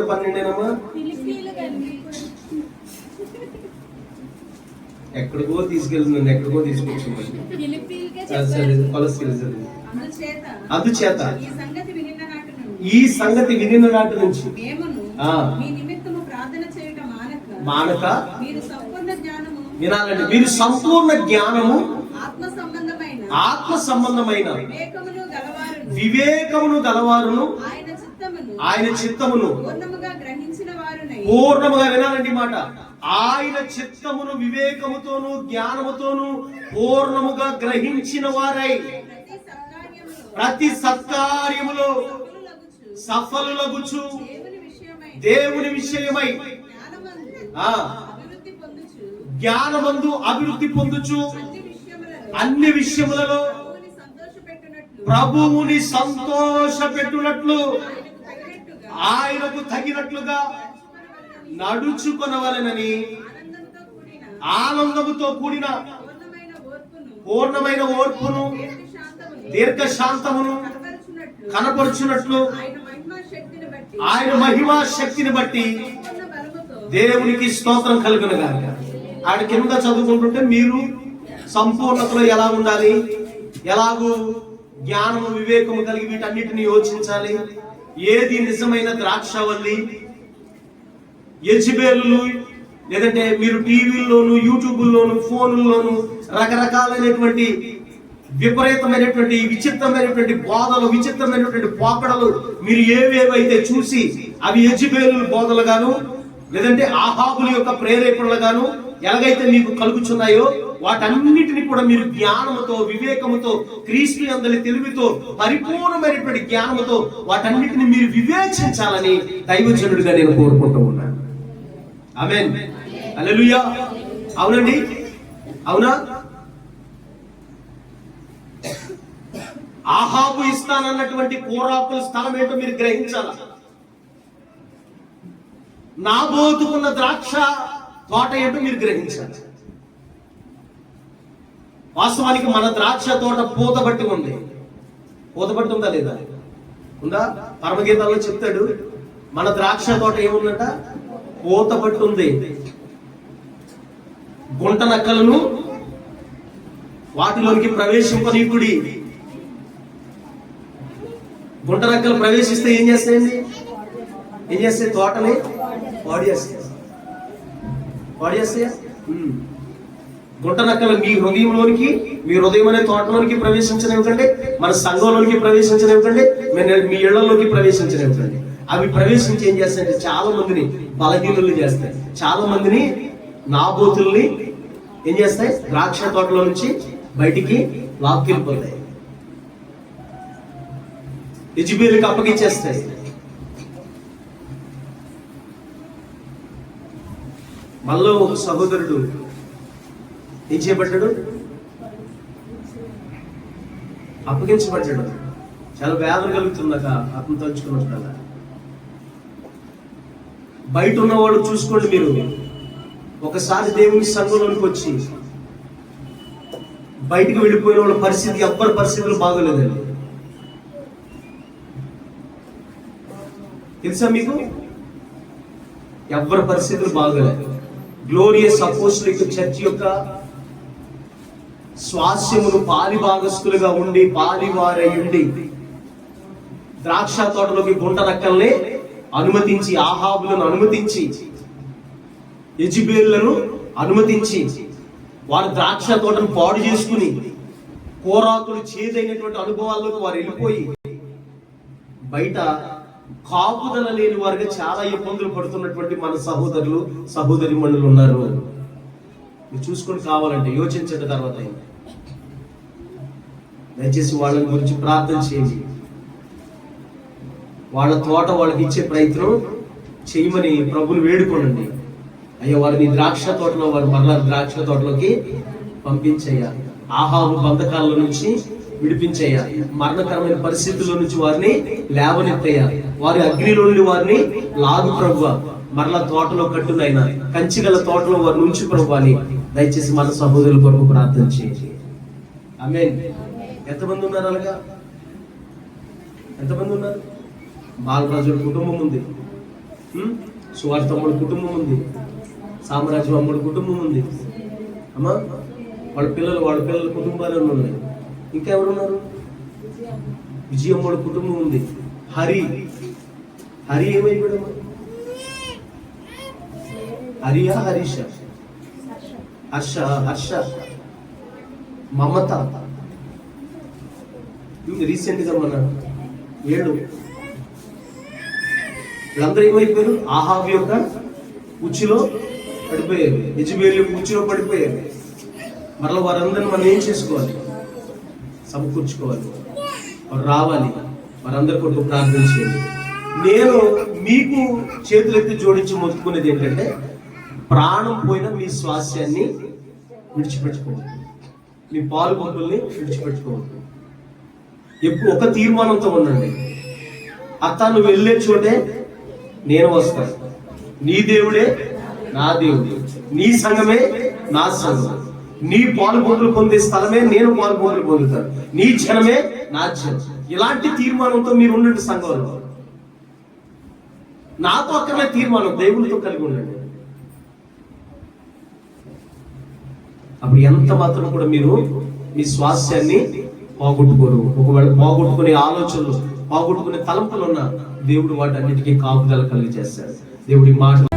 ఒకటి పన్నెండేనమ్మా? ఎక్కడికో తీసుకెళ్తున్నాను ఎక్కడికో తీసుకొచ్చింది. ఫిలిప్పీలకే సరే చెప్పారు కొలసి చదివి అందుచేత ఈ సంగతి వినిన నాటి నుంచి. మానక. మానక. మీరు సంపూర్ణ జ్ఞానము. వినాలండి. మీరు సంపూర్ణ జ్ఞానము. ఆత్మ సంబంధమైన. వివేకమును గలవారును. ఆయన చిత్తమును. పూర్ణముగా వినాలండి మాట. ఆయన చిత్తమును వివేకముతోను జ్ఞానముతోను పూర్ణముగా గ్రహించిన వారై. ప్రతి సత్కార్యములో సఫలులగుచు. దేవుని విషయమై జ్ఞానమందు ఆ. అభివృద్ధి పొందుచు. జ్ఞానమందు అభివృద్ధి పొందుచు. అన్ని విషయములలో ప్రభువుని సంతోష పెట్టునట్లు ఆయనకు తగినట్లుగా నడుచుకొనవలెనని ఆనందముతో కూడిన పూర్ణమైన ఓర్పును దీర్ఘశాంతమును దీర్ఘ శాంతమును కనపరుచున్నట్లు ఆయన మహిమా శక్తిని బట్టి దేవునికి స్తోత్రం కలుగునుగా ఆడ కింద చదువుకుంటుంటే మీరు సంపూర్ణతలో ఎలా ఉండాలి? ఎలాగూ జ్ఞానము వివేకము కలిగి వీటన్నిటిని యోచించాలి? ఏది నిజమైన ద్రాక్షవల్లి? యజ్బేర్లు లేదంటే మీరు టీవీల్లోను యూట్యూబ్లోను ఫోన్లోను రకరకాలైనటువంటి విపరీతమైనటువంటి విచిత్రమైనటువంటి బోధలు విచిత్రమైనటువంటి పోకడలు మీరు ఏవేవైతే చూసి అవి యజ్బేలు బోధలుగాను లేదంటే ఆహాబుల యొక్క ప్రేరేపణలుగాను ఎలాగైతే మీకు కలుగుచున్నాయో వాటన్నిటిని కూడా మీరు జ్ఞానముతో వివేకముతో క్రీస్తు అందరి తెలివితో పరిపూర్ణమైనటువంటి జ్ఞానముతో వాటన్నిటిని మీరు వివేచించాలని దైవజనుడిగా నేను కోరుకుంటూ ఉన్నాను. ఆమెన్ అలలుయా అవునండి? అవునా? ఆహాబు ఇస్తానన్నటువంటి కోరాకుల స్థలం ఏంటో మీరు గ్రహించాల? నాబోతుకున్న ద్రాక్ష తోట ఏంటో మీరు గ్రహించాలి? వాస్తవానికి మన ద్రాక్ష తోట పూత బట్టి ఉంది. పూత బట్టి ఉందా లేదా? ఉందా? పరమగీతాల్లో చెప్తాడు మన ద్రాక్ష తోట ఏముందంట? పూతబట్టి ఉంది. గుంట నక్కలను వాటిలోనికి ప్రవేశింపనీకుడి. గుంట నక్కలు ప్రవేశిస్తే ఏం చేస్తాయండి? ఏం చేస్తాయి? తోటని పాడు చేస్తాయి. పాడు చేస్తాయా? గుంట నక్కలు మీ హృదయంలోనికి మీ హృదయం అనే తోటలోనికి ప్రవేశించనివ్వకండి మన సంఘంలోనికి ప్రవేశించనివ్వకండి మీ- ఇళ్ళలోకి ప్రవేశించనివ్వకండి. అవి ప్రవేశించి ఏం చేస్తాయంటే చాలా మందిని బలహీనులు చేస్తాయి. చాలా మందిని నాబోతుల్ని ఏం చేస్తాయి? ద్రాక్ష తోటలో నుంచి బయటికి లాక్కెళ్ళిపోతాయి యజ్బేలుకి అప్పగించేస్తాయి. మళ్ళీ ఒక సహోదరుడు ఏం చేయబడ్డాడు? అప్పగించబడ్డాడు. చాలా వేదన కలుగుతుందక ఆత్మ తలుచుకున్నట్టు బయట ఉన్నవాడు చూసుకోండి మీరు. ఒకసారి దేవుని సంఘంలోనికి వచ్చి బయటకు వెళ్ళిపోయిన వాళ్ళ పరిస్థితి ఎవ్వరి పరిస్థితులు బాగోలేదండి. తెలుసా మీకు? ఎవ్వరి పరిస్థితులు బాగోలేదు గ్లోరియస్ అపోస్లిక్ చర్చ్ యొక్క స్వాస్యమును పాలి భాగస్థులుగా ఉండి పాలివారై ఉండి ద్రాక్ష తోటలోకి గుంట రక్కల్నే అనుమతించి ఆహాబులను అనుమతించి యజిబేళ్ళను అనుమతించి వారు ద్రాక్ష తోటను పాడు చేసుకుని కోరాకులు చేదైనటువంటి అనుభవాల్లోకి వారు వెళ్ళిపోయి బయట కాపుదల లేని వారికి చాలా ఇబ్బందులు పడుతున్నటువంటి మన సహోదరులు సహోదరి మనులు ఉన్నారు. చూసుకొని కావాలంటే యోచించిన తర్వాత దయచేసి వాళ్ళ గురించి ప్రార్థన చేయండి. వాళ్ళ తోట వాళ్ళకి ఇచ్చే ప్రయత్నం చేయమని ప్రభుని వేడుకోనండి. అయ్యా వారిని ద్రాక్ష తోటలో వారు మరలా ద్రాక్ష తోటలోకి పంపించయ్యా. ఆహాబు బంధకాల నుంచి విడిపించయ్యా. మరణకరమైన పరిస్థితుల నుంచి వారిని లేవనెత్తయ్యా. వారి అగ్నిలో నుండి వారిని లాగు ప్రభు మరలా తోటలో కట్టునైనా కంచిగల తోటలో వారి నుంచి ప్రభు అని దయచేసి మన సహోదరుల కొరకు ప్రార్థన చేయండి. ఆమె ఎంతమంది ఉన్నారు అలాగా? ఎంతమంది ఉన్నారు? బాలరాజుడి కుటుంబం ఉంది. ఉమ్? సువార్త కుటుంబం ఉంది. సామ్రాజ్యం అమ్ముడి కుటుంబం ఉంది. అమ్మా వాళ్ళ పిల్లలు వాళ్ళ పిల్లల కుటుంబాలు ఉన్నాయి? ఇంకా ఎవరున్నారు? విజయమ్మడి కుటుంబం ఉంది. హరి. హరి ఏమైపోయాడమ్మా? హరియా హరీష? హర్ష హర్ష. మమత. రీసెంట్గా మన ఏడు. వీళ్ళందరూ ఏమైపోయారు? ఆహాబ్ యొక్క ఉచ్చులో పడిపోయారు. యజబేల్ యొక్క ఉచ్చులో పడిపోయారు. మరలా వారందరిని మనం ఏం చేసుకోవాలి? సమకూర్చుకోవాలి. వారు రావాలి. వారందరి కొరకు ప్రార్థన నేను మీకు చేతులెత్తి జోడించి మొత్తుకునేది ఏంటంటే ప్రాణం పోయిన మీ స్వాస్యాన్ని విడిచిపెట్టుకోవద్దు. మీ పాలు పంపుల్ని విడిచిపెట్టుకోవద్దు. ఎప్పుడు ఒక తీర్మానంతో ఉండండి. అత్త నువ్వు వెళ్ళే చోటే నేను వస్తాను. నీ దేవుడే నా దేవుడు. నీ సంఘమే నా సంఘం. నీ పాలుబోతులు పొందే స్థలమే నేను పాలుబోతులు పొందుతాను. నీ జనమే నా జనం. ఇలాంటి తీర్మానంతో మీరు ఉండండి సంఘంలో. నాతో అక్కడే తీర్మానం దేవుడితో కలిగి ఉండండి. అప్పుడు ఎంత మాత్రం కూడా మీరు మీ స్వాస్థ్యాన్ని పోగొట్టుకోరు. ఒకవేళ పోగొట్టుకునే ఆలోచనలు పోగొట్టుకునే తలంపులు ఉన్న దేవుడు వాటన్నిటికీ కాపుదల కలిగి చేస్తాడు దేవుడి మాట